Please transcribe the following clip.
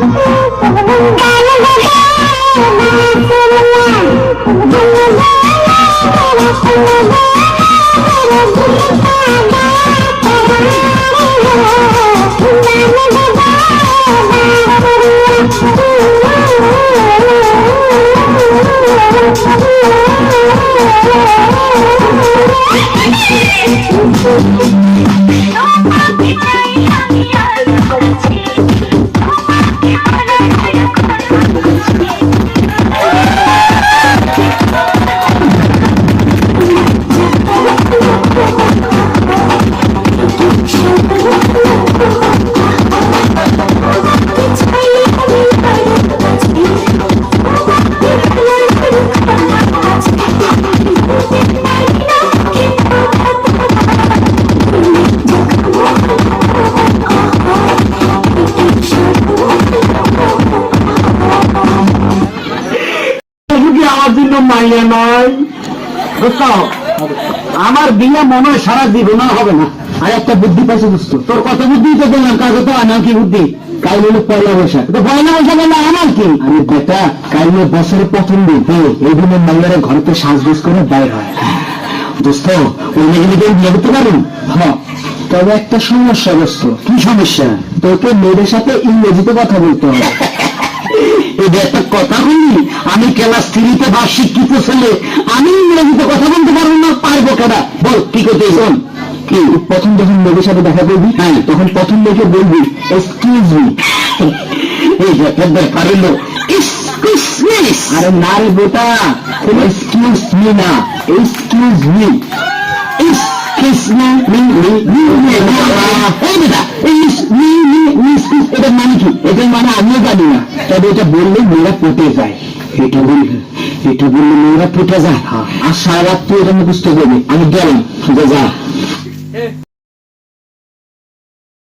Oh, my God. মাইয়া নয়। আমার বিয়ে মনে হয় সারা জীবন হবে না। আর একটা বুদ্ধি পাইছে দোস্ত তোর কত বুদ্ধি তো দিলাম কাজে তো আনার কি বুদ্ধি? কাল হলো পয়লা বৈশাখ। তো পয়লা বৈশাখ হলো আমার কি? বেটা, কাল বছরের প্রথম দিন। এই ঘরেতে সাজগোজ করে বাইর হয়। দোস্ত, ওই বিয়ে করতে পারুন হ্যাঁ। তবে একটা সমস্যা, দোস্ত। কি সমস্যা? তোকে মেয়েদের সাথে ইংরেজিতে কথা বলতে হবে। যে একটা কথা বলি আমি ক্লাস থ্রিতে বা শিক্ষিত ছেলে আমি ইংরেজিতে কথা বলতে পারব না পারব কেনা বল কি করতে শোন কি প্রথম যখন লোকের সাথে দেখা করবি হ্যাঁ তখন প্রথম লোকে বলবি এক্সকিউজ মি এই একটা ব্যাপার হলো আরে না রে বেটা এক্সকিউজ মি না এক্সকিউজ মি এটার মানে কি এটার মানে আমিও জানি না তবে এটা বললে মেয়েরা পটে যায়। এটা বললে এটা বললে মেয়েরা পটে যায়। আর সারা রাত তুই এটা মুখস্থ করবি। আমি গেলাম যা।